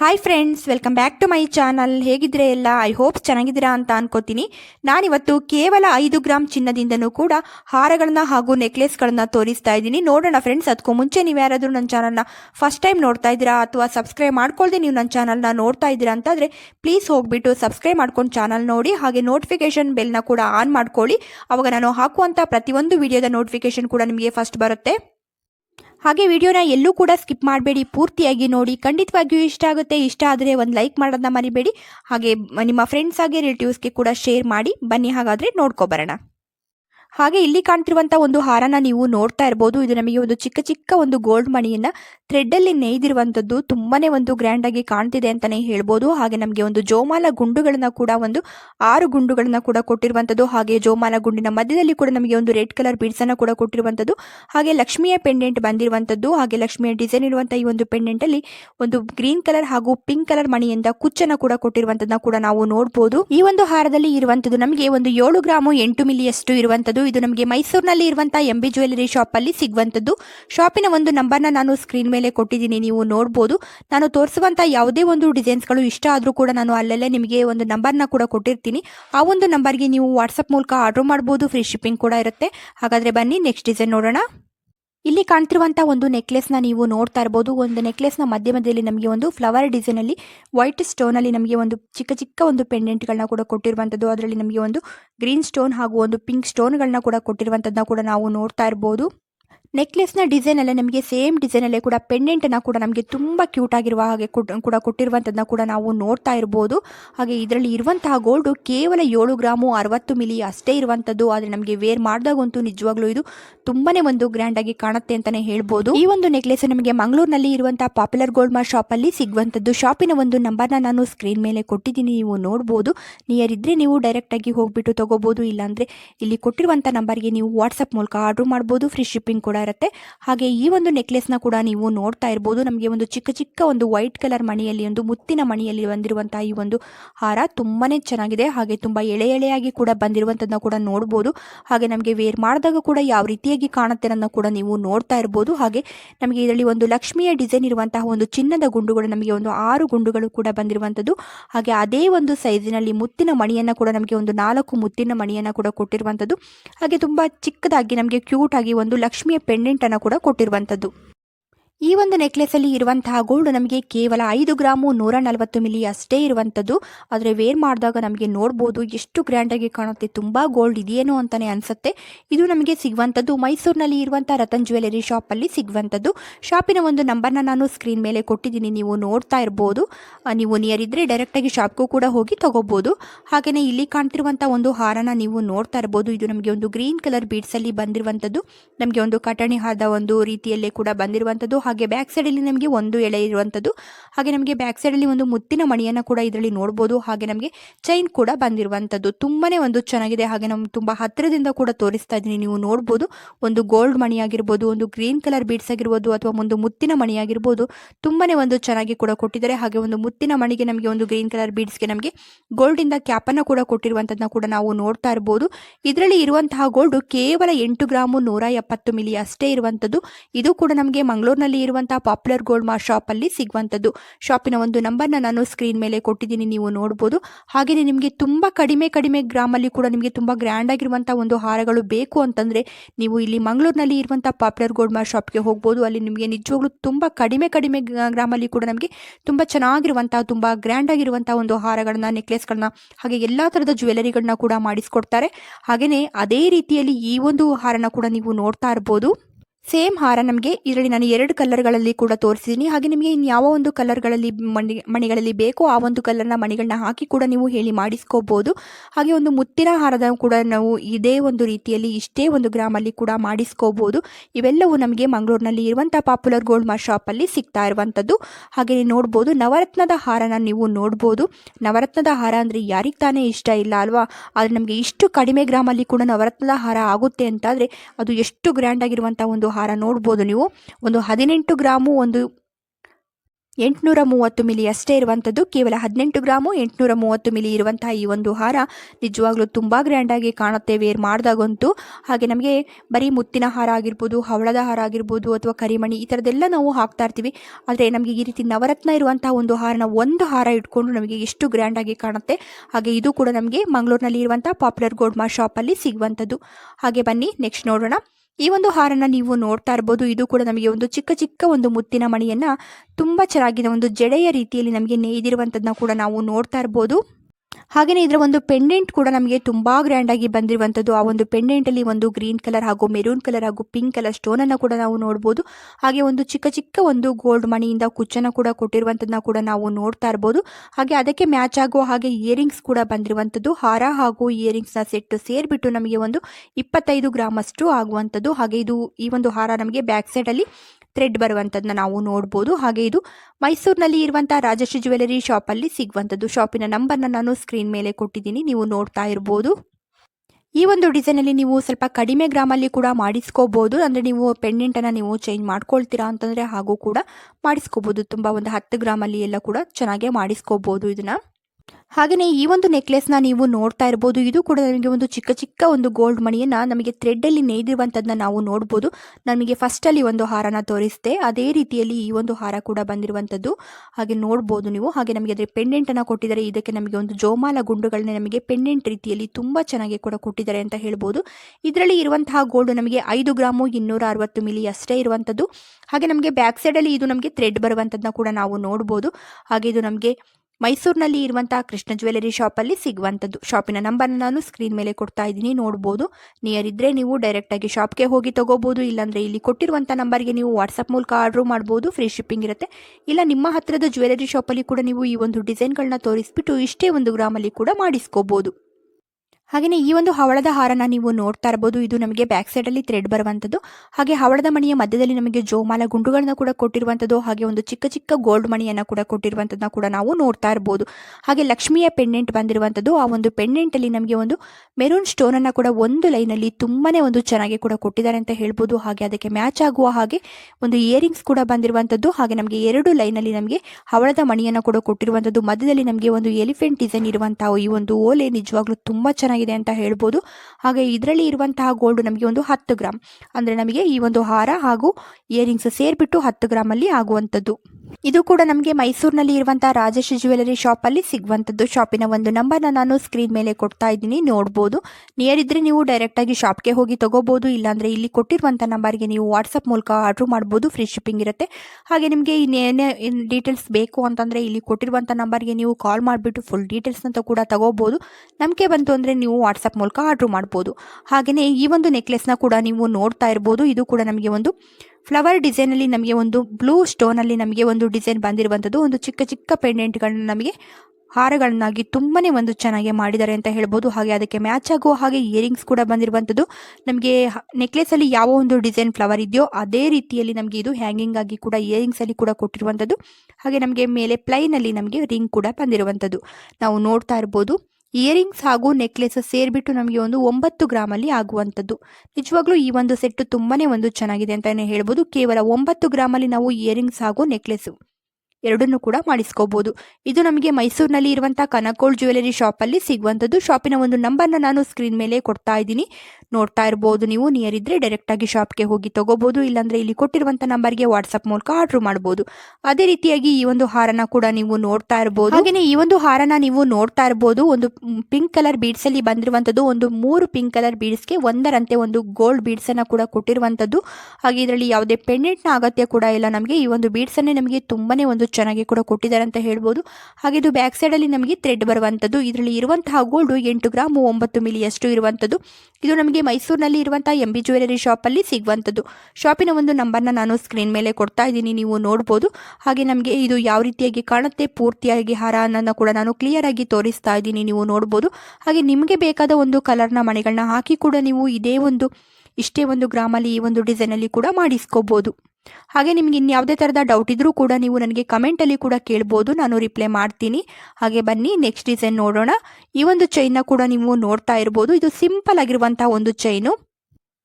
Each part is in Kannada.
Hi friends welcome back to my channel ಹೇಗಿದ್ರೆ ಎಲ್ಲ? ಐ ಹೋಪ್ ಚೆನ್ನಾಗಿದ್ದೀರಾ ಅಂತ ಅನ್ಕೋತೀನಿ. ನಾನಿವತ್ತು ಕೇವಲ ಐದು ಗ್ರಾಮ್ ಚಿನ್ನದಿಂದನೂ ಕೂಡ ಹಾರಗಳನ್ನ ಹಾಗೂ ನೆಕ್ಲೆಸ್ಗಳನ್ನ ತೋರಿಸ್ತಾ ಇದ್ದೀನಿ. ನೋಡೋಣ ಫ್ರೆಂಡ್ಸ್ ಅದಕ್ಕೂ ಮುಂಚೆ ನೀವು ಯಾರಾದರೂ ನನ್ನ ಚಾನಲ್ನ ಫಸ್ಟ್ ಟೈಮ್ ನೋಡ್ತಾ ಇದ್ದೀರಾ ಅಥವಾ ಸಬ್ಸ್ಕ್ರೈಬ್ ಮಾಡ್ಕೊಳ್ದೆ ನೀವು ನನ್ನ ಚಾನಲ್ನ ನೋಡ್ತಾ ಇದ್ದೀರಾ ಅಂತಂದರೆ ಪ್ಲೀಸ್ ಹೋಗ್ಬಿಟ್ಟು ಸಬ್ಸ್ಕ್ರೈಬ್ ಮಾಡ್ಕೊಂಡು ಚಾನಲ್ ನೋಡಿ, ಹಾಗೆ ನೋಟಿಫಿಕೇಶನ್ ಬೆಲ್ನ ಕೂಡ ಆನ್ ಮಾಡ್ಕೊಳ್ಳಿ. ಅವಾಗ ನಾನು ಹಾಕುವಂಥ ಪ್ರತಿಯೊಂದು ವಿಡಿಯೋದ ನೋಟಿಫಿಕೇಶನ್ ಕೂಡ ನಿಮಗೆ ಫಸ್ಟ್ ಬರುತ್ತೆ. ಹಾಗೆ ವಿಡಿಯೋನ ಎಲ್ಲೂ ಕೂಡ ಸ್ಕಿಪ್ ಮಾಡಬೇಡಿ. ಪೂರ್ತಿಯಾಗಿ ನೋಡಿ. ಖಂಡಿತವಾಗಿಯೂ ಇಷ್ಟ ಆಗುತ್ತೆ. ಇಷ್ಟ ಆದರೆ ಒಂದು ಲೈಕ್ ಮಾಡೋದನ್ನ ಮರಿಬೇಡಿ. ಹಾಗೆ ನಿಮ್ಮ ಫ್ರೆಂಡ್ಸ್ ಹಾಗೆ ರಿಲೇಟಿವ್ಸ್ಗೆ ಕೂಡ ಶೇರ್ ಮಾಡಿ. ಬನ್ನಿ ಹಾಗಾದರೆ ನೋಡ್ಕೊಬರೋಣ ಹಾಗೆ ಇಲ್ಲಿ ಕಾಣ್ತಿರುವಂತಹ ಒಂದು ಹಾರನ ನೀವು ನೋಡ್ತಾ ಇರಬಹುದು ಇದು ನಮಗೆ ಒಂದು ಚಿಕ್ಕ ಚಿಕ್ಕ ಒಂದು ಗೋಲ್ಡ್ ಮಣಿಯನ್ನ ಥ್ರೆಡ್ ಅಲ್ಲಿ ನೇಯ್ದಿರುವಂತದ್ದು ತುಂಬಾನೇ ಒಂದು ಗ್ರ್ಯಾಂಡ್ ಆಗಿ ಕಾಣ್ತಿದೆ ಅಂತಾನೆ ಹೇಳ್ಬೋದು. ಹಾಗೆ ನಮಗೆ ಒಂದು ಜೋಮಾಲ ಗುಂಡುಗಳನ್ನ ಕೂಡ ಒಂದು ಆರು ಗುಂಡುಗಳನ್ನ ಕೂಡ ಕೊಟ್ಟಿರುವಂತದ್ದು. ಹಾಗೆ ಜೋಮಾಲ ಗುಂಡಿನ ಮಧ್ಯದಲ್ಲಿ ಕೂಡ ನಮಗೆ ಒಂದು ರೆಡ್ ಕಲರ್ ಬೀಡ್ಸ್ ಅನ್ನ ಕೂಡ ಕೊಟ್ಟಿರುವಂತದ್ದು. ಹಾಗೆ ಲಕ್ಷ್ಮಿಯ ಪೆಂಡೆಂಟ್ ಬಂದಿರುವಂತದ್ದು. ಹಾಗೆ ಲಕ್ಷ್ಮಿಯ ಡಿಸೈನ್ ಇರುವಂತಹ ಈ ಒಂದು ಪೆಂಡೆಂಟ್ ಅಲ್ಲಿ ಒಂದು ಗ್ರೀನ್ ಕಲರ್ ಹಾಗೂ ಪಿಂಕ್ ಕಲರ್ ಮಣಿಯಿಂದ ಕುಚ್ಚನ್ನ ಕೂಡ ಕೊಟ್ಟಿರುವಂತದ್ದನ್ನ ಕೂಡ ನಾವು ನೋಡಬಹುದು ಈ ಒಂದು ಹಾರದಲ್ಲಿ ಇರುವಂತದ್ದು ನಮಗೆ ಒಂದು ಏಳು ಗ್ರಾಮು ಎಂಟು ಮಿಲಿಯಷ್ಟು ಇದು ನಮಗೆ ಮೈಸೂರಿನಲ್ಲಿ ಇರುವಂತಹ ಎಂ ಬಿ ಜ್ಯುವೆಲರಿ ಶಾಪ್ ಅಲ್ಲಿ ಸಿಗುವಂತದ್ದು ಶಾಪಿನ ಒಂದು ನಂಬರ್ನ ನಾನು ಸ್ಕ್ರೀನ್ ಮೇಲೆ ಕೊಟ್ಟಿದ್ದೀನಿ, ನೀವು ನೋಡಬಹುದು ನಾನು ತೋರಿಸುವಂತ ಯಾವುದೇ ಒಂದು ಡಿಸೈನ್ಸ್ಗಳು ಇಷ್ಟ ಆದರೂ ಕೂಡ ನಾನು ಅಲ್ಲಲ್ಲೇ ನಿಮಗೆ ಒಂದು ನಂಬರ್ನ ಕೂಡ ಕೊಟ್ಟಿರ್ತೀನಿ. ಆ ಒಂದು ನಂಬರ್ಗೆ ನೀವು ವಾಟ್ಸಪ್ ಮೂಲಕ ಆರ್ಡರ್ ಮಾಡಬಹುದು ಫ್ರೀ ಶಿಪ್ಪಿಂಗ್ ಕೂಡ ಇರುತ್ತೆ. ಹಾಗಾದ್ರೆ ಬನ್ನಿ ನೆಕ್ಸ್ಟ್ ಡಿಸೈನ್ ನೋಡೋಣ. ಇಲ್ಲಿ ಕಾಣ್ತಿರುವಂತ ಒಂದು ನೆಕ್ಲೆಸ್ನ ನೀವು ನೋಡ್ತಾ ಇರಬಹುದು ಒಂದು ನೆಕ್ಲೆಸ್ನ ಮಧ್ಯ ಮಧ್ಯದಲ್ಲಿ ನಮಗೆ ಒಂದು ಫ್ಲವರ್ ಡಿಸೈನ್ ಅಲ್ಲಿ ವೈಟ್ ಸ್ಟೋನ್ ಅಲ್ಲಿ ನಮಗೆ ಒಂದು ಚಿಕ್ಕ ಚಿಕ್ಕ ಒಂದು ಪೆಂಡೆಂಟ್ ಗಳನ್ನ ಕೂಡ ಕೊಟ್ಟಿರುವಂತದ್ದು. ಅದರಲ್ಲಿ ನಮಗೆ ಒಂದು ಗ್ರೀನ್ ಸ್ಟೋನ್ ಹಾಗೂ ಒಂದು ಪಿಂಕ್ ಸ್ಟೋನ್ ಗಳನ್ನ ಕೂಡ ಕೊಟ್ಟಿರುವಂತದ್ದನ್ನ ಕೂಡ ನಾವು ನೋಡ್ತಾ ಇರ್ಬೋದು. ನೆಕ್ಲೆಸ್ನ ಡಿಸೈನ್ ಅಲ್ಲೇ ನಮಗೆ ಸೇಮ್ ಡಿಸೈನಲ್ಲೇ ಕೂಡ ಪೆಂಡೆಂಟನ್ನು ಕೂಡ ನಮಗೆ ತುಂಬ ಕ್ಯೂಟ್ ಆಗಿರುವ ಹಾಗೆ ಕೂಡ ಕೊಟ್ಟಿರುವಂಥದ್ದನ್ನ ಕೂಡ ನಾವು ನೋಡ್ತಾ ಇರ್ಬೋದು. ಹಾಗೆ ಇದರಲ್ಲಿ ಇರುವಂತಹ ಗೋಲ್ಡು ಕೇವಲ ಏಳು ಗ್ರಾಮು ಅರವತ್ತು ಮಿಲಿ ಅಷ್ಟೇ ಇರುವಂಥದ್ದು. ಆದರೆ ನಮಗೆ ವೇರ್ ಮಾಡಿದಾಗಂತೂ ನಿಜವಾಗ್ಲೂ ಇದು ತುಂಬಾನೇ ಒಂದು ಗ್ರ್ಯಾಂಡ್ ಆಗಿ ಕಾಣುತ್ತೆ ಅಂತಾನೆ ಹೇಳ್ಬೋದು. ಈ ಒಂದು ನೆಕ್ಲೆಸ್ ನಮಗೆ ಮಂಗಳೂರಿನಲ್ಲಿ ಇರುವಂತಹ ಪಾಪ್ಯುಲರ್ ಗೋಲ್ಡ್ ಮಾರ್ ಶಾಪ್ ಅಲ್ಲಿ ಸಿಗುವಂತದ್ದು ಶಾಪಿನ ಒಂದು ನಂಬರ್ನ ನಾನು ಸ್ಕ್ರೀನ್ ಮೇಲೆ ಕೊಟ್ಟಿದ್ದೀನಿ, ನೀವು ನೋಡಬಹುದು ನಿಯರ್ ಇದ್ರೆ ನೀವು ಡೈರೆಕ್ಟ್ ಆಗಿ ಹೋಗ್ಬಿಟ್ಟು ತಗೋಬಹುದು ಇಲ್ಲಾಂದ್ರೆ ಇಲ್ಲಿ ಕೊಟ್ಟಿರುವಂತ ನಂಬರ್ಗೆ ನೀವು ವಾಟ್ಸ್ಆಪ್ ಮೂಲಕ ಆರ್ಡರ್ ಮಾಡಬಹುದು ಫ್ರೀ ಶಿಪ್ಪಿಂಗ್ ಕೂಡ ಇರುತ್ತೆ ಹಾಗೆ ಈ ಒಂದು ನೆಕ್ಲೆಸ್ನ ಕೂಡ ನೀವು ನೋಡ್ತಾ ಇರ್ಬೋದು. ನಮಗೆ ಒಂದು ಚಿಕ್ಕ ಚಿಕ್ಕ ಒಂದು ವೈಟ್ ಕಲರ್ ಮಣಿಯಲ್ಲಿ, ಒಂದು ಮುತ್ತಿನ ಮಣಿಯಲ್ಲಿ ಬಂದಿರುವಂತಹ ಈ ಒಂದು ಹಾರ ತುಂಬಾನೇ ಚೆನ್ನಾಗಿದೆ. ಹಾಗೆ ತುಂಬಾ ಎಳೆ ಎಳೆಯಾಗಿ ಕೂಡ ಬಂದಿರುವಂತದನ್ನ ಕೂಡ ನೋಡಬಹುದು ಹಾಗೆ ನಮಗೆ ವೇರ್ ಮಾಡಿದಾಗ ಕೂಡ ಯಾವ ರೀತಿಯಾಗಿ ಕಾಣುತ್ತೆ ಅನ್ನೋ ಕೂಡ ನೀವು ನೋಡ್ತಾ ಇರಬಹುದು ಹಾಗೆ ನಮಗೆ ಇದರಲ್ಲಿ ಒಂದು ಲಕ್ಷ್ಮಿಯ ಡಿಸೈನ್ ಇರುವಂತಹ ಒಂದು ಚಿನ್ನದ ಗುಂಡುಗಳು, ನಮಗೆ ಒಂದು ಆರು ಗುಂಡುಗಳು ಕೂಡ ಬಂದಿರುವಂತದ್ದು. ಹಾಗೆ ಅದೇ ಒಂದು ಸೈಜಿನಲ್ಲಿ ಮುತ್ತಿನ ಮಣಿಯನ್ನ ಕೂಡ ನಮಗೆ ಒಂದು ನಾಲ್ಕು ಮುತ್ತಿನ ಮಣಿಯನ್ನ ಕೂಡ ಕೊಟ್ಟಿರುವಂತದ್ದು. ಹಾಗೆ ತುಂಬಾ ಚಿಕ್ಕದಾಗಿ ನಮಗೆ ಕ್ಯೂಟ್ ಆಗಿ ಒಂದು ಲಕ್ಷ್ಮಿಯ ಪೆಂಡೆಂಟ್ ಅನ್ನು ಕೂಡ ಕೊಟ್ಟಿರುವಂಥದ್ದು. ಈ ಒಂದು ನೆಕ್ಲೆಸ್ ಅಲ್ಲಿ ಇರುವಂತಹ ಗೋಲ್ಡ್ ನಮಗೆ ಕೇವಲ ಐದು ಗ್ರಾಮು ನೂರ ನಲವತ್ತು ಮಿಲಿ ಅಷ್ಟೇ ಇರುವಂಥದ್ದು. ಆದರೆ ವೇರ್ ಮಾಡಿದಾಗ ನಮಗೆ ನೋಡ್ಬೋದು ಎಷ್ಟು ಗ್ರ್ಯಾಂಡ್ ಆಗಿ ಕಾಣುತ್ತೆ, ತುಂಬಾ ಗೋಲ್ಡ್ ಇದೆಯೇನೋ ಅಂತಾನೆ ಅನ್ಸುತ್ತೆ. ಇದು ನಮಗೆ ಸಿಗುವಂಥದ್ದು ಮೈಸೂರಿನಲ್ಲಿ ಇರುವಂತಹ ರತನ್ ಜ್ಯುವೆಲರಿ ಶಾಪ್ ಅಲ್ಲಿ ಸಿಗುವಂಥದ್ದು. ಶಾಪಿನ ಒಂದು ನಂಬರ್ನ ನಾನು ಸ್ಕ್ರೀನ್ ಮೇಲೆ ಕೊಟ್ಟಿದ್ದೀನಿ, ನೀವು ನೋಡ್ತಾ ಇರ್ಬೋದು. ನೀವು ನಿಯರ್ ಇದ್ರೆ ಡೈರೆಕ್ಟ್ ಆಗಿ ಶಾಪ್ಗೂ ಕೂಡ ಹೋಗಿ ತಗೋಬಹುದು ಹಾಗೆಯೇ ಇಲ್ಲಿ ಕಾಣ್ತಿರುವಂತಹ ಒಂದು ಹಾರನ ನೀವು ನೋಡ್ತಾ ಇರ್ಬೋದು. ಇದು ನಮಗೆ ಒಂದು ಗ್ರೀನ್ ಕಲರ್ ಬೀಡ್ಸ್ ಅಲ್ಲಿ ಬಂದಿರುವಂಥದ್ದು. ನಮಗೆ ಒಂದು ಕಟಣಿ ಆದ ಒಂದು ರೀತಿಯಲ್ಲೇ ಕೂಡ ಬಂದಿರುವಂಥದ್ದು. ಹಾಗೆ ಬ್ಯಾಕ್ ಸೈಡಲ್ಲಿ ನಮಗೆ ಒಂದು ಎಳೆ ಇರುವಂಥದ್ದು ಹಾಗೆ ನಮಗೆ ಬ್ಯಾಕ್ ಸೈಡಲ್ಲಿ ಒಂದು ಮುತ್ತಿನ ಮಣಿಯನ್ನು ಕೂಡ ಇದರಲ್ಲಿ ನೋಡ್ಬೋದು. ಹಾಗೆ ನಮಗೆ ಚೈನ್ ಕೂಡ ಬಂದಿರುವಂಥದ್ದು ತುಂಬಾನೇ ಒಂದು ಚೆನ್ನಾಗಿದೆ. ಹಾಗೆ ನಮ್ಗೆ ತುಂಬ ಹತ್ತಿರದಿಂದ ಕೂಡ ತೋರಿಸ್ತಾ ಇದ್ದೀನಿ. ನೀವು ನೋಡ್ಬೋದು. ಒಂದು ಗೋಲ್ಡ್ ಮಣಿ ಆಗಿರ್ಬೋದು, ಒಂದು ಗ್ರೀನ್ ಕಲರ್ ಬೀಡ್ಸ್ ಆಗಿರ್ಬೋದು, ಅಥವಾ ಒಂದು ಮುತ್ತಿನ ಮಣಿ ಆಗಿರ್ಬೋದು. ತುಂಬಾನೇ ಒಂದು ಚೆನ್ನಾಗಿ ಕೂಡ ಕೊಟ್ಟಿದ್ದಾರೆ. ಹಾಗೆ ಒಂದು ಮುತ್ತಿನ ಮಣಿಗೆ ನಮಗೆ ಒಂದು ಗ್ರೀನ್ ಕಲರ್ ಬೀಡ್ಸ್ಗೆ ನಮಗೆ ಗೋಲ್ಡಿಂದ ಕ್ಯಾಪನ್ನು ಕೂಡ ಕೊಟ್ಟಿರುವಂಥದ್ದನ್ನ ಕೂಡ ನಾವು ನೋಡ್ತಾ ಇರ್ಬೋದು. ಇದರಲ್ಲಿ ಇರುವಂತಹ ಗೋಲ್ಡ್ ಕೇವಲ ಎಂಟು ಗ್ರಾಮು ನೂರ ಎಪ್ಪತ್ತು ಮಿಲಿ ಅಷ್ಟೇ ಇರುವಂಥದ್ದು ಇದು ಕೂಡ ನಮಗೆ ಮಂಗಳೂರಿನಲ್ಲಿ ಇರುವಂತಹ ಪಾಪ್ಯುಲರ್ ಗೋಲ್ಡ್ ಮಾರ್ ಶಾಪ್ ಅಲ್ಲಿ ಸಿಗುವಂಥದ್ದು. ಶಾಪಿನ ಒಂದು ನಂಬರ್ನ ನಾನು ಸ್ಕ್ರೀನ್ ಮೇಲೆ ಕೊಟ್ಟಿದ್ದೀನಿ, ನೀವು ನೋಡ್ಬೋದು. ಹಾಗೆಯೇ ನಿಮಗೆ ತುಂಬ ಕಡಿಮೆ ಕಡಿಮೆ ಗ್ರಾಮಲ್ಲಿ ಕೂಡ ನಿಮಗೆ ತುಂಬ ಗ್ರ್ಯಾಂಡ್ ಆಗಿರುವಂಥ ಒಂದು ಹಾರಗಳು ಬೇಕು ಅಂತಂದರೆ, ನೀವು ಇಲ್ಲಿ ಮಂಗಳೂರಿನಲ್ಲಿ ಇರುವಂಥ ಪಾಪ್ಯುಲರ್ ಗೋಲ್ಡ್ ಮಾರ್ ಶಾಪ್ಗೆ ಹೋಗ್ಬೋದು. ಅಲ್ಲಿ ನಿಮಗೆ ನಿಜವಾಗ್ಲೂ ತುಂಬ ಕಡಿಮೆ ಕಡಿಮೆ ಗ್ರಾ- ಗ್ರಾಮಲ್ಲಿ ಕೂಡ ನಮಗೆ ತುಂಬ ಚೆನ್ನಾಗಿರುವಂಥ ತುಂಬ ಗ್ರ್ಯಾಂಡ್ ಆಗಿರುವಂಥ ಒಂದು ಹಾರಗಳನ್ನ ನೆಕ್ಲೆಸ್ಗಳನ್ನ ಹಾಗೆ ಎಲ್ಲ ಥರದ ಜ್ಯುವೆಲರಿಗಳನ್ನ ಕೂಡ ಮಾಡಿಸ್ಕೊಡ್ತಾರೆ. ಹಾಗೆಯೇ ಅದೇ ರೀತಿಯಲ್ಲಿ ಈ ಒಂದು ಹಾರನ ಕೂಡ ನೀವು ನೋಡ್ತಾ ಇರ್ಬೋದು. ಸೇಮ್ ಹಾರ ನಮಗೆ ಇದರಲ್ಲಿ ನಾನು ಎರಡು ಕಲರ್ಗಳಲ್ಲಿ ಕೂಡ ತೋರಿಸಿದ್ದೀನಿ ಹಾಗೆ ನಿಮಗೆ ಇನ್ಯಾವ ಯಾವ ಒಂದು ಕಲರ್ಗಳಲ್ಲಿ ಮಣಿ, ಮಣಿಗಳಲ್ಲಿ ಬೇಕೋ ಆ ಒಂದು ಕಲರ್ನ ಮಣಿಗಳನ್ನ ಹಾಕಿ ಕೂಡ ನೀವು ಹೇಳಿ ಮಾಡಿಸ್ಕೋಬೋದು. ಹಾಗೆ ಒಂದು ಮುತ್ತಿನ ಹಾರದ ಕೂಡ ನಾವು ಇದೇ ಒಂದು ರೀತಿಯಲ್ಲಿ ಇಷ್ಟೇ ಒಂದು ಗ್ರಾಮಲ್ಲಿ ಕೂಡ ಮಾಡಿಸ್ಕೋಬೋದು. ಇವೆಲ್ಲವೂ ನಮಗೆ ಮಂಗಳೂರಿನಲ್ಲಿ ಇರುವಂಥ ಪಾಪ್ಯುಲರ್ ಗೋಲ್ಡ್ ಮಾರ್ ಶಾಪಲ್ಲಿ ಸಿಗ್ತಾ ಇರುವಂಥದ್ದು. ಹಾಗೆ ನೋಡ್ಬೋದು, ನವರತ್ನದ ಹಾರನ ನೀವು ನೋಡ್ಬೋದು. ನವರತ್ನದ ಹಾರ ಅಂದರೆ ಯಾರಿಗೆ ತಾನೇ ಇಷ್ಟ ಇಲ್ಲ ಅಲ್ವಾ? ಆದರೆ ನಮಗೆ ಇಷ್ಟು ಕಡಿಮೆ ಗ್ರಾಮಲ್ಲಿ ಕೂಡ ನವರತ್ನದ ಹಾರ ಆಗುತ್ತೆ ಅಂತಾದರೆ ಅದು ಎಷ್ಟು ಗ್ರ್ಯಾಂಡ್ ಆಗಿರುವಂಥ ಒಂದು ಹಾರ ನೋಡ್ಬೋದು ನೀವು. ಒಂದು ಹದಿನೆಂಟು ಗ್ರಾಮು ಒಂದು ಎಂಟುನೂರ ಮೂವತ್ತು ಮಿಲಿ ಅಷ್ಟೇ ಇರುವಂಥದ್ದು. ಕೇವಲ ಹದಿನೆಂಟು ಗ್ರಾಮು ಎಂಟುನೂರ ಮೂವತ್ತು ಮಿಲಿ ಇರುವಂತಹ ಈ ಒಂದು ಹಾರ ನಿಜವಾಗ್ಲೂ ತುಂಬ ಗ್ರ್ಯಾಂಡಾಗಿ ಕಾಣುತ್ತೆ. ವೇರ್ ಮಾಡಿದಾಗಂತೂ. ಹಾಗೆ ನಮಗೆ ಬರೀ ಮುತ್ತಿನ ಹಾರ ಆಗಿರ್ಬೋದು, ಹವಳದ ಹಾರ ಆಗಿರ್ಬೋದು ಅಥವಾ ಕರಿಮಣಿ ಈ ಥರದ್ದೆಲ್ಲ ನಾವು ಹಾಕ್ತಾ ಇರ್ತೀವಿ. ಆದರೆ ನಮಗೆ ಈ ರೀತಿ ನವರತ್ನ ಇರುವಂತಹ ಒಂದು ಹಾರನ ಒಂದು ಹಾರ ಇಟ್ಕೊಂಡು ನಮಗೆ ಎಷ್ಟು ಗ್ರ್ಯಾಂಡಾಗಿ ಕಾಣುತ್ತೆ. ಹಾಗೆ ಇದು ಕೂಡ ನಮಗೆ ಮಂಗಳೂರಿನಲ್ಲಿ ಇರುವಂಥ ಪಾಪ್ಯುಲರ್ ಗೋಡ್ಮಾ ಶಾಪ್ ಶಾಪಲ್ಲಿ ಸಿಗುವಂಥದ್ದು. ಹಾಗೆ ಬನ್ನಿ ನೆಕ್ಸ್ಟ್ ನೋಡೋಣ. ಈ ಒಂದು ಹಾರನ್ನ ನೀವು ನೋಡ್ತಾ ಇರ್ಬೋದು. ಇದು ಕೂಡ ನಮಗೆ ಒಂದು ಚಿಕ್ಕ ಚಿಕ್ಕ ಒಂದು ಮುತ್ತಿನ ಮಣಿಯನ್ನ ತುಂಬಾ ಚೆನ್ನಾಗಿದೆ ಒಂದು ಜಡೆಯ ರೀತಿಯಲ್ಲಿ ನಮಗೆ ನೇಯ್ದಿರುವಂಥದ್ದನ್ನ ಕೂಡ ನಾವು ನೋಡ್ತಾ ಇರ್ಬೋದು. ಹಾಗೆಯೇ ಇದರ ಒಂದು ಪೆಂಡೆಂಟ್ ಕೂಡ ನಮಗೆ ತುಂಬಾ ಗ್ರ್ಯಾಂಡ್ ಆಗಿ ಬಂದಿರುವಂಥದ್ದು ಆ ಒಂದು ಪೆಂಡೆಂಟ್ ಅಲ್ಲಿ ಒಂದು ಗ್ರೀನ್ ಕಲರ್ ಹಾಗೂ ಮೆರೂನ್ ಕಲರ್ ಹಾಗೂ ಪಿಂಕ್ ಕಲರ್ ಸ್ಟೋನ್ ಅನ್ನ ಕೂಡ ನಾವು ನೋಡಬಹುದು ಹಾಗೆ ಒಂದು ಚಿಕ್ಕ ಚಿಕ್ಕ ಒಂದು ಗೋಲ್ಡ್ ಮಣಿಯಿಂದ ಕುಚ್ಚನ ಕೂಡ ಕೊಟ್ಟಿರುವಂಥದ್ದನ್ನ ಕೂಡ ನಾವು ನೋಡ್ತಾ ಇರ್ಬೋದು. ಹಾಗೆ ಅದಕ್ಕೆ ಮ್ಯಾಚ್ ಆಗೋ ಹಾಗೆ ಇಯರಿಂಗ್ಸ್ ಕೂಡ ಬಂದಿರುವಂಥದ್ದು ಹಾರ ಹಾಗೂ ಇಯರಿಂಗ್ಸ್ನ ಸೆಟ್ ಸೇರ್ಬಿಟ್ಟು ನಮಗೆ ಒಂದು ಇಪ್ಪತ್ತೈದು ಗ್ರಾಮ್ ಅಷ್ಟು ಆಗುವಂಥದ್ದು ಹಾಗೆ ಇದು ಈ ಒಂದು ಹಾರ ನಮಗೆ ಬ್ಯಾಕ್ ಸೈಡ್ ಅಲ್ಲಿ ಥ್ರೆಡ್ ಬರುವಂಥದ್ದನ್ನ ನಾವು ನೋಡ್ಬೋದು. ಹಾಗೆ ಇದು ಮೈಸೂರಿನಲ್ಲಿ ಇರುವಂಥ ರಾಜಶ್ರೀ ಜ್ಯುವೆಲರಿ ಶಾಪಲ್ಲಿ ಸಿಗುವಂಥದ್ದು ಶಾಪಿನ ನಂಬರ್ನ ನಾನು ಸ್ಕ್ರೀನ್ ಮೇಲೆ ಕೊಟ್ಟಿದ್ದೀನಿ, ನೀವು ನೋಡ್ತಾ ಇರ್ಬೋದು. ಈ ಒಂದು ಡಿಸೈನಲ್ಲಿ ನೀವು ಸ್ವಲ್ಪ ಕಡಿಮೆ ಗ್ರಾಮಲ್ಲಿ ಕೂಡ ಮಾಡಿಸ್ಕೋಬೋದು. ಅಂದರೆ ನೀವು ಪೆಂಡೆಂಟನ್ನು ನೀವು ಚೇಂಜ್ ಮಾಡ್ಕೊಳ್ತೀರಾ ಅಂತಂದರೆ ಹಾಗೂ ಕೂಡ ಮಾಡಿಸ್ಕೋಬೋದು. ತುಂಬ ಒಂದು ಹತ್ತು ಗ್ರಾಮಲ್ಲಿ ಎಲ್ಲ ಕೂಡ ಚೆನ್ನಾಗೇ ಮಾಡಿಸ್ಕೋಬೋದು ಇದನ್ನು. ಹಾಗೆಯೇ ಈ ಒಂದು ನೆಕ್ಲೆಸ್ನ ನೀವು ನೋಡ್ತಾ ಇರ್ಬೋದು. ಇದು ಕೂಡ ನಮಗೆ ಒಂದು ಚಿಕ್ಕ ಚಿಕ್ಕ ಒಂದು ಗೋಲ್ಡ್ ಮಣಿಯನ್ನು ನಮಗೆ ಥ್ರೆಡ್ಡಲ್ಲಿ ನೇಯ್ದಿರುವಂಥದ್ದನ್ನ ನಾವು ನೋಡ್ಬೋದು. ನಮಗೆ ಫಸ್ಟಲ್ಲಿ ಒಂದು ಹಾರನ ತೋರಿಸಿದೆ. ಅದೇ ರೀತಿಯಲ್ಲಿ ಈ ಒಂದು ಹಾರ ಕೂಡ ಬಂದಿರುವಂಥದ್ದು ಹಾಗೆ ನೋಡ್ಬೋದು ನೀವು. ಹಾಗೆ ನಮಗೆ ಅದರ ಪೆಂಡೆಂಟನ್ನು ಕೊಟ್ಟಿದ್ದಾರೆ. ಇದಕ್ಕೆ ನಮಗೆ ಒಂದು ಜೋಮಾಲ ಗುಂಡುಗಳನ್ನೇ ನಮಗೆ ಪೆಂಡೆಂಟ್ ರೀತಿಯಲ್ಲಿ ತುಂಬ ಚೆನ್ನಾಗಿ ಕೂಡ ಕೊಟ್ಟಿದ್ದಾರೆ ಅಂತ ಹೇಳ್ಬೋದು. ಇದರಲ್ಲಿ ಇರುವಂತಹ ಗೋಲ್ಡ್ ನಮಗೆ ಐದು ಗ್ರಾಮು ಇನ್ನೂರ ಅರವತ್ತು ಮಿಲಿ ಅಷ್ಟೇ ಇರುವಂಥದ್ದು ಹಾಗೆ ನಮಗೆ ಬ್ಯಾಕ್ ಸೈಡಲ್ಲಿ ಇದು ನಮಗೆ ಥ್ರೆಡ್ ಬರುವಂಥದ್ದನ್ನ ಕೂಡ ನಾವು ನೋಡ್ಬೋದು. ಹಾಗೆ ಇದು ನಮಗೆ ಮೈಸೂರಿನಲ್ಲಿ ಇರುವಂತಹ ಕೃಷ್ಣ ಜ್ಯುವೆಲರಿ ಶಾಪಲ್ಲಿ ಸಿಗುವಂಥದ್ದು. ಶಾಪಿನ ನಂಬರ್ನ ನಾನು ಸ್ಕ್ರೀನ್ ಮೇಲೆ ಕೊಡ್ತಾ ಇದ್ದೀನಿ, ನೋಡ್ಬೋದು. ನಿಯರ್ ಇದ್ದರೆ ನೀವು ಡೈರೆಕ್ಟಾಗಿ ಶಾಪ್ಗೆ ಹೋಗಿ ತಗೋಬೋದು, ಇಲ್ಲಾಂದರೆ ಇಲ್ಲಿ ಕೊಟ್ಟಿರುವಂಥ ನಂಬರ್ಗೆ ನೀವು ವಾಟ್ಸಪ್ ಮೂಲಕ ಆರ್ಡ್ರ್ ಮಾಡ್ಬೋದು ಫ್ರೀ ಶಿಪ್ಪಿಂಗ್ ಇರುತ್ತೆ. ಇಲ್ಲ, ನಿಮ್ಮ ಹತ್ತಿರದ ಜ್ಯುವೆಲರಿ ಶಾಪಲ್ಲಿ ಕೂಡ ನೀವು ಈ ಒಂದು ಡಿಸೈನ್ಗಳನ್ನ ತೋರಿಸ್ಬಿಟ್ಟು ಇಷ್ಟೇ ಒಂದು ಗ್ರಾಮಲ್ಲಿ ಕೂಡ ಮಾಡಿಸ್ಕೋಬೋದು. ಹಾಗೆಯೇ ಈ ಒಂದು ಹವಳದ ಹಾರನ ನೀವು ನೋಡ್ತಾ ಇರಬಹುದು ಇದು ನಮಗೆ ಬ್ಯಾಕ್ ಸೈಡಲ್ಲಿ ಥ್ರೆಡ್ ಬರುವಂಥದ್ದು ಹಾಗೆ ಹವಳದ ಮಣಿಯ ಮಧ್ಯದಲ್ಲಿ ನಮಗೆ ಜೋಮಾಲ ಗುಂಡುಗಳನ್ನ ಕೂಡ ಕೊಟ್ಟಿರುವಂಥದ್ದು ಹಾಗೆ ಒಂದು ಚಿಕ್ಕ ಚಿಕ್ಕ ಗೋಲ್ಡ್ ಮಣಿಯನ್ನು ಕೂಡ ಕೊಟ್ಟಿರುವಂಥದ್ದನ್ನ ಕೂಡ ನಾವು ನೋಡ್ತಾ ಇರ್ಬೋದು. ಹಾಗೆ ಲಕ್ಷ್ಮಿಯ ಪೆಂಡೆಂಟ್ ಬಂದಿರುವಂಥದ್ದು ಆ ಒಂದು ಪೆಂಡೆಂಟಲ್ಲಿ ನಮಗೆ ಒಂದು ಮೆರೂನ್ ಸ್ಟೋನನ್ನು ಕೂಡ ಒಂದು ಲೈನಲ್ಲಿ ತುಂಬಾನೇ ಒಂದು ಚೆನ್ನಾಗಿ ಕೂಡ ಕೊಟ್ಟಿದ್ದಾರೆ ಅಂತ ಹೇಳ್ಬೋದು. ಹಾಗೆ ಅದಕ್ಕೆ ಮ್ಯಾಚ್ ಆಗುವ ಹಾಗೆ ಒಂದು ಇಯರಿಂಗ್ಸ್ ಕೂಡ ಬಂದಿರುವಂಥದ್ದು ಹಾಗೆ ನಮಗೆ ಎರಡು ಲೈನಲ್ಲಿ ನಮಗೆ ಹವಳದ ಮಣಿಯನ್ನು ಕೂಡ ಕೊಟ್ಟಿರುವಂಥದ್ದು ಮಧ್ಯದಲ್ಲಿ ನಮಗೆ ಒಂದು ಎಲಿಫೆಂಟ್ ಡಿಸೈನ್ ಇರುವಂತಹ ಈ ಒಂದು ಓಲೆ ನಿಜವಾಗ್ಲೂ ತುಂಬ ಚೆನ್ನಾಗಿದೆ ಅಂತ ಹೇಳ್ಬೋದು. ಹಾಗೆ ಇದರಲ್ಲಿ ಇರುವಂತಹ ಗೋಲ್ಡ್ ನಮಗೆ ಒಂದು ಹತ್ತು ಗ್ರಾಮ್ ಅಂದರೆ ನಮಗೆ ಈ ಒಂದು ಹಾರ ಹಾಗೂ ಇಯರಿಂಗ್ಸ್ ಸೇರಿಬಿಟ್ಟು ಹತ್ತು ಗ್ರಾಮಲ್ಲಿ ಆಗುವಂಥದ್ದು. ಇದು ಕೂಡ ನಮಗೆ ಮೈಸೂರಿನಲ್ಲಿ ಇರುವಂತಹ ರಾಜೇಶ್ ಜ್ಯುವೆಲರಿ ಅಲ್ಲಿ ಸಿಗುವಂತದ್ದು. ಶಾಪಿನ ಒಂದು ನಂಬರ್ನ ನಾನು ಸ್ಕ್ರೀನ್ ಮೇಲೆ ಕೊಡ್ತಾ ಇದ್ದೀನಿ. ನೋಡ್ಬೋದು. ನಿಯರ್ ಇದ್ರೆ ನೀವು ಡೈರೆಕ್ಟ್ ಆಗಿ ಶಾಪ್ಗೆ ಹೋಗಿ ತಗೋಬಹುದು ಇಲ್ಲಾಂದ್ರೆ ಇಲ್ಲಿ ಕೊಟ್ಟಿರುವಂಥ ನಂಬರ್ಗೆ ನೀವು ವಾಟ್ಸಪ್ ಮೂಲಕ ಆರ್ಡರ್ ಮಾಡಬಹುದು ಫ್ರೀ ಶಿಪ್ಪಿಂಗ್ ಇರುತ್ತೆ. ಹಾಗೆ ನಿಮಗೆ ಇನ್ನೇನೇ ಡೀಟೇಲ್ಸ್ ಬೇಕು ಅಂತಂದ್ರೆ ಇಲ್ಲಿ ಕೊಟ್ಟಿರುವಂಥ ನಂಬರ್ಗೆ ನೀವು ಕಾಲ್ ಮಾಡಿಬಿಟ್ಟು ಫುಲ್ ಡೀಟೇಲ್ಸ್ ಅಂತ ಕೂಡ ತಗೋಬಹುದು ನಮಗೆ ಬಂತು ಅಂದ್ರೆ ನೀವು ವಾಟ್ಸಪ್ ಮೂಲಕ ಆರ್ಡರ್ ಮಾಡಬಹುದು ಹಾಗೆಯೇ ಈ ಒಂದು ನೆಕ್ಲೆಸ್ನ ಕೂಡ ನೀವು ನೋಡ್ತಾ ಇರ್ಬೋದು. ಇದು ಕೂಡ ನಮಗೆ ಒಂದು ಫ್ಲವರ್ ಡಿಸೈನಲ್ಲಿ ನಮಗೆ ಒಂದು ಬ್ಲೂ ಸ್ಟೋನಲ್ಲಿ ನಮಗೆ ಒಂದು ಡಿಸೈನ್ ಬಂದಿರುವಂಥದ್ದು ಒಂದು ಚಿಕ್ಕ ಚಿಕ್ಕ ಪೆಂಡೆಂಟ್ಗಳನ್ನ ನಮಗೆ ಹಾರಗಳನ್ನಾಗಿ ತುಂಬಾ ಒಂದು ಚೆನ್ನಾಗಿ ಮಾಡಿದ್ದಾರೆ ಅಂತ ಹೇಳ್ಬೋದು. ಹಾಗೆ ಅದಕ್ಕೆ ಮ್ಯಾಚ್ ಆಗುವ ಹಾಗೆ ಇಯರಿಂಗ್ಸ್ ಕೂಡ ಬಂದಿರುವಂಥದ್ದು ನಮಗೆ ನೆಕ್ಲೆಸಲ್ಲಿ ಯಾವ ಒಂದು ಡಿಸೈನ್ ಫ್ಲವರ್ ಇದೆಯೋ ಅದೇ ರೀತಿಯಲ್ಲಿ ನಮಗೆ ಇದು ಹ್ಯಾಂಗಿಂಗ್ ಆಗಿ ಕೂಡ ಇಯರಿಂಗ್ಸಲ್ಲಿ ಕೂಡ ಕೊಟ್ಟಿರುವಂಥದ್ದು ಹಾಗೆ ನಮಗೆ ಮೇಲೆ ಪ್ಲೈನಲ್ಲಿ ನಮಗೆ ರಿಂಗ್ ಕೂಡ ಬಂದಿರುವಂಥದ್ದು ನಾವು ನೋಡ್ತಾ ಇರ್ಬೋದು. ಇಯರಿಂಗ್ಸ್ ಹಾಗೂ ನೆಕ್ಲೆಸ್ ಸೇರಿಬಿಟ್ಟು ನಮಗೆ ಒಂದು ಒಂಬತ್ತು ಗ್ರಾಮಲ್ಲಿ ಆಗುವಂಥದ್ದು. ನಿಜವಾಗ್ಲೂ ಈ ಒಂದು ಸೆಟ್ ತುಂಬಾನೇ ಒಂದು ಚೆನ್ನಾಗಿದೆ ಅಂತಲೇ ಹೇಳ್ಬೋದು. ಕೇವಲ ಒಂಬತ್ತು ಗ್ರಾಮಲ್ಲಿ ನಾವು ಇಯರಿಂಗ್ಸ್ ಹಾಗೂ ನೆಕ್ಲೆಸ್. ಎರಡನ್ನೂ ಕೂಡ ಮಾಡಿಸ್ಕೋಬಹುದು ಇದು ನಮಗೆ ಮೈಸೂರಿನಲ್ಲಿ ಇರುವಂತಹ ಕನಕೋಳ್ ಜ್ಯುವೆಲರಿ ಅಲ್ಲಿ ಸಿಗುವಂತದ್ದು ಶಾಪಿನ ಒಂದು ನಂಬರ್ನ ನಾನು ಸ್ಕ್ರೀನ್ ಮೇಲೆ ಕೊಡ್ತಾ ಇದ್ದೀನಿ. ನೋಡ್ತಾ ಇರಬಹುದು ನೀವು. ನಿಯರ್ ಇದ್ರೆ ಡೈರೆಕ್ಟ್ ಆಗಿ ಶಾಪ್ಗೆ ಹೋಗಿ ತಗೋಬಹುದು ಇಲ್ಲಾಂದ್ರೆ ಇಲ್ಲಿ ಕೊಟ್ಟಿರುವಂತ ನಂಬರ್ಗೆ ವಾಟ್ಸಪ್ ಮೂಲಕ ಆರ್ಡರ್ ಮಾಡಬಹುದು ಅದೇ ರೀತಿಯಾಗಿ ಈ ಒಂದು ಹಾರನ ಕೂಡ ನೀವು ನೋಡ್ತಾ ಇರಬಹುದು ಹಾಗೆಯೇ ಈ ಒಂದು ಹಾರನ ನೀವು ನೋಡ್ತಾ ಇರಬಹುದು ಒಂದು ಪಿಂಕ್ ಕಲರ್ ಬೀಡ್ಸ್ ಅಲ್ಲಿ ಬಂದಿರುವಂತದ್ದು ಒಂದು ಮೂರು ಪಿಂಕ್ ಕಲರ್ ಬೀಡ್ಸ್ಗೆ ಒಂದರಂತೆ ಒಂದು ಗೋಲ್ಡ್ ಬೀಡ್ಸ್ ಅನ್ನ ಕೂಡ ಕೊಟ್ಟಿರುವಂತದ್ದು ಹಾಗೆ ಇದರಲ್ಲಿ ಯಾವುದೇ ಪೆಂಡೆಂಟ್ನ ಅಗತ್ಯ ಕೂಡ ಇಲ್ಲ ನಮಗೆ. ಈ ಒಂದು ಬೀಡ್ಸ್ ಅನ್ನೇ ನಮಗೆ ತುಂಬಾನೇ ಒಂದು ಚೆನ್ನಾಗಿ ಕೂಡ ಕೊಟ್ಟಿದ್ದಾರೆ ಅಂತ ಹೇಳ್ಬೋದು. ಹಾಗೆ ಇದು ಬ್ಯಾಕ್ ಸೈಡ್ ಅಲ್ಲಿ ನಮಗೆ ಥ್ರೆಡ್ ಬರುವಂಥದ್ದು ಇದರಲ್ಲಿ ಇರುವಂತಹ ಗೋಲ್ಡ್ ಎಂಟು ಗ್ರಾಮ್ ಒಂಬತ್ತು ಮಿಲಿ ಇರುವಂಥದ್ದು ಇದು ನಮಗೆ ಮೈಸೂರಿನಲ್ಲಿ ಇರುವಂತಹ ಎಂ ಬಿ ಜ್ಯುವೆಲರಿ ಶಾಪಲ್ಲಿ ಸಿಗುವಂಥದ್ದು ಶಾಪಿನ ಒಂದು ನಂಬರ್ನ ನಾನು ಸ್ಕ್ರೀನ್ ಮೇಲೆ ಕೊಡ್ತಾ ಇದ್ದೀನಿ, ನೀವು ನೋಡ್ಬೋದು. ಹಾಗೆ ನಮಗೆ ಇದು ಯಾವ ರೀತಿಯಾಗಿ ಕಾಣುತ್ತೆ, ಪೂರ್ತಿಯಾಗಿ ಹಾರ ಅನ್ನೋದನ್ನ ಕೂಡ ನಾನು ಕ್ಲಿಯರ್ ಆಗಿ ತೋರಿಸ್ತಾ ಇದ್ದೀನಿ, ನೀವು ನೋಡ್ಬೋದು. ಹಾಗೆ ನಿಮಗೆ ಬೇಕಾದ ಒಂದು ಕಲರ್ನ ಮಣಿಗಳನ್ನ ಹಾಕಿ ಕೂಡ ನೀವು ಇದೇ ಒಂದು ಇಷ್ಟೇ ಒಂದು ಗ್ರಾಮಲ್ಲಿ ಈ ಒಂದು ಡಿಸೈನಲ್ಲಿ ಕೂಡ ಮಾಡಿಸ್ಕೋಬೋದು. ಹಾಗೆ ನಿಮ್ಗೆ ಇನ್ಯಾವುದೇ ಥರದ ಡೌಟ್ ಇದ್ರೂ ಕೂಡ ನೀವು ನನಗೆ ಕಮೆಂಟಲ್ಲಿ ಕೂಡ ಕೇಳ್ಬೋದು. ನಾನು ರಿಪ್ಲೈ ಮಾಡ್ತೀನಿ. ಹಾಗೆ ಬನ್ನಿ ನೆಕ್ಸ್ಟ್ ಡಿಸೈನ್ ನೋಡೋಣ. ಈ ಒಂದು ಚೈನ್ನ ಕೂಡ ನೀವು ನೋಡ್ತಾ ಇರ್ಬೋದು. ಇದು ಸಿಂಪಲ್ ಆಗಿರುವಂತಹ ಒಂದು ಚೈನು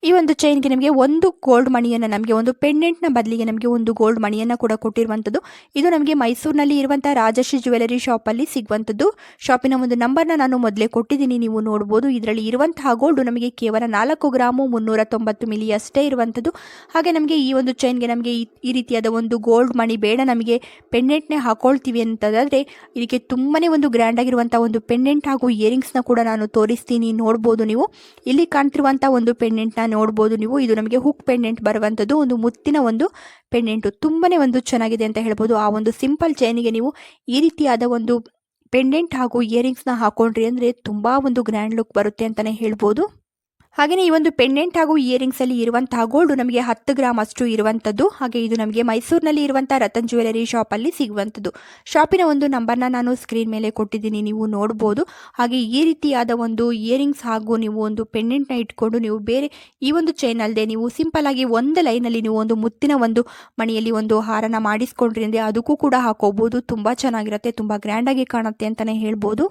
ಈ ಒಂದು ಚೈನ್ಗೆ ನಿಮಗೆ ಒಂದು ಗೋಲ್ಡ್ ಮಣಿಯನ್ನು ನಮಗೆ ಒಂದು ಪೆಂಡೆಂಟ್ನ ಬದಲಿಗೆ ನಮಗೆ ಒಂದು ಗೋಲ್ಡ್ ಮಣಿಯನ್ನು ಕೂಡ ಕೊಟ್ಟಿರುವಂಥದ್ದು. ಇದು ನಮಗೆ ಮೈಸೂರಿನಲ್ಲಿ ಇರುವಂಥ ರಾಜಶ್ರೀ ಜ್ಯುವೆಲರಿ ಶಾಪಲ್ಲಿ ಸಿಗುವಂಥದ್ದು. ಶಾಪಿನ ಒಂದು ನಂಬರ್ನ ನಾನು ಮೊದಲೇ ಕೊಟ್ಟಿದ್ದೀನಿ, ನೀವು ನೋಡ್ಬೋದು. ಇದರಲ್ಲಿ ಇರುವಂತಹ ಗೋಲ್ಡು ನಮಗೆ ಕೇವಲ ನಾಲ್ಕು ಗ್ರಾಮು ಮುನ್ನೂರ ತೊಂಬತ್ತು ಮಿಲಿ ಅಷ್ಟೇ ಇರುವಂಥದ್ದು. ಹಾಗೆ ನಮಗೆ ಈ ಒಂದು ಚೈನ್ಗೆ ನಮಗೆ ಈ- ರೀತಿಯಾದ ಒಂದು ಗೋಲ್ಡ್ ಮಣಿ ಬೇಡ ನಮಗೆ ಪೆಂಡೆಂಟ್ನೇ ಹಾಕೊಳ್ತೀವಿ ಅಂತಂದರೆ ಇದಕ್ಕೆ ತುಂಬಾ ಒಂದು ಗ್ರ್ಯಾಂಡ್ ಆಗಿರುವಂಥ ಒಂದು ಪೆಂಡೆಂಟ್ ಹಾಗೂ ಇಯರಿಂಗ್ಸ್ನ ಕೂಡ ನಾನು ತೋರಿಸ್ತೀನಿ, ನೋಡ್ಬೋದು ನೀವು. ಇಲ್ಲಿ ಕಾಣ್ತಿರುವಂಥ ಒಂದು ಪೆಂಡೆಂಟ್ನ ನೋಡ್ಬೋದು ನೀವು. ಇದು ನಮಗೆ ಹುಕ್ ಪೆಂಡೆಂಟ್ ಬರುವಂಥದ್ದು ಒಂದು ಮುತ್ತಿನ ಒಂದು ಪೆಂಡೆಂಟು ತುಂಬಾ ಒಂದು ಚೆನ್ನಾಗಿದೆ ಅಂತ ಹೇಳ್ಬೋದು. ಆ ಒಂದು ಸಿಂಪಲ್ ಚೈನಿಗೆ ನೀವು ಈ ರೀತಿಯಾದ ಒಂದು ಪೆಂಡೆಂಟ್ ಹಾಗೂ ಇಯರಿಂಗ್ಸ್ನ ಹಾಕೊಂಡ್ರಿ ಅಂದರೆ ತುಂಬ ಒಂದು ಗ್ರ್ಯಾಂಡ್ ಲುಕ್ ಬರುತ್ತೆ ಅಂತಲೇ ಹೇಳ್ಬೋದು. ಹಾಗೆಯೇ ಈ ಒಂದು ಪೆಂಡೆಂಟ್ ಹಾಗೂ ಇಯರಿಂಗ್ಸ್ ಅಲ್ಲಿ ಇರುವಂತಹ ಗೋಲ್ಡ್ ನಮಗೆ ಹತ್ತು ಗ್ರಾಮ್ ಅಷ್ಟು ಇರುವಂಥದ್ದು. ಹಾಗೆ ಇದು ನಮಗೆ ಮೈಸೂರಿನಲ್ಲಿ ಇರುವಂತಹ ರತನ್ ಜ್ಯುವೆಲರಿ ಅಲ್ಲಿ ಸಿಗುವಂಥದ್ದು. ಶಾಪಿನ ಒಂದು ನಂಬರ್ನ ನಾನು ಸ್ಕ್ರೀನ್ ಮೇಲೆ ಕೊಟ್ಟಿದ್ದೀನಿ, ನೀವು ನೋಡ್ಬೋದು. ಹಾಗೆ ಈ ರೀತಿಯಾದ ಒಂದು ಇಯರಿಂಗ್ಸ್ ಹಾಗೂ ನೀವು ಒಂದು ಪೆಂಡೆಂಟ್ನ ಇಟ್ಕೊಂಡು ನೀವು ಬೇರೆ ಈ ಒಂದು ಚೈನ್ ಅಲ್ಲದೆ ನೀವು ಸಿಂಪಲ್ ಆಗಿ ಒಂದು ಲೈನಲ್ಲಿ ನೀವು ಒಂದು ಮುತ್ತಿನ ಒಂದು ಮಣಿಯಲ್ಲಿ ಒಂದು ಹಾರನ ಮಾಡಿಸ್ಕೊಂಡ್ರಿ ಅದಕ್ಕೂ ಕೂಡ ಹಾಕೋಬಹುದು ತುಂಬಾ ಚೆನ್ನಾಗಿರುತ್ತೆ, ತುಂಬಾ ಗ್ರ್ಯಾಂಡ್ ಆಗಿ ಕಾಣುತ್ತೆ ಅಂತಾನೆ ಹೇಳ್ಬೋದು.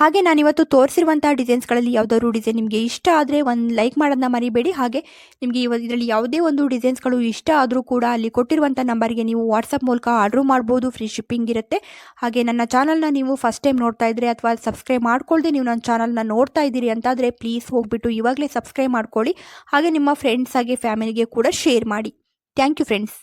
ಹಾಗೆ ನಾನಿವತ್ತು ತೋರಿಸಿರುವಂಥ ಡಿಸೈನ್ಸ್ಗಳಲ್ಲಿ ಯಾವುದಾದ್ರು ಡಿಸೈನ್ ನಿಮಗೆ ಇಷ್ಟ ಆದರೆ ಒಂದು ಲೈಕ್ ಮಾಡೋದನ್ನ ಮರಿಬೇಡಿ. ಹಾಗೆ ನಿಮಗೆ ಇವ ಇದರಲ್ಲಿ ಯಾವುದೇ ಒಂದು ಡಿಸೈನ್ಸ್ಗಳು ಇಷ್ಟ ಆದರೂ ಕೂಡ ಅಲ್ಲಿ ಕೊಟ್ಟಿರುವಂಥ ನಂಬರ್ಗೆ ನೀವು ವಾಟ್ಸಪ್ ಮೂಲಕ ಆರ್ಡ್ರ್ ಮಾಡ್ಬೋದು. ಫ್ರೀ ಶಿಪ್ಪಿಂಗ್ ಇರುತ್ತೆ. ಹಾಗೆ ನನ್ನ ಚಾನಲ್ನ ನೀವು ಫಸ್ಟ್ ಟೈಮ್ ನೋಡ್ತಾ ಇದ್ದರೆ ಅಥವಾ ಸಬ್ಸ್ಕ್ರೈಬ್ ಮಾಡ್ಕೊಳ್ಳದೆ ನೀವು ನನ್ನ ಚಾನಲ್ನ ನೋಡ್ತಾ ಇದ್ದೀರಿ ಅಂತಾದರೆ ಪ್ಲೀಸ್ ಹೋಗ್ಬಿಟ್ಟು ಇವಾಗಲೇ ಸಬ್ಸ್ಕ್ರೈಬ್ ಮಾಡ್ಕೊಳ್ಳಿ. ಹಾಗೆ ನಿಮ್ಮ ಫ್ರೆಂಡ್ಸ್ ಹಾಗೆ ಫ್ಯಾಮಿಲಿಗೆ ಕೂಡ ಶೇರ್ ಮಾಡಿ. Thank you friends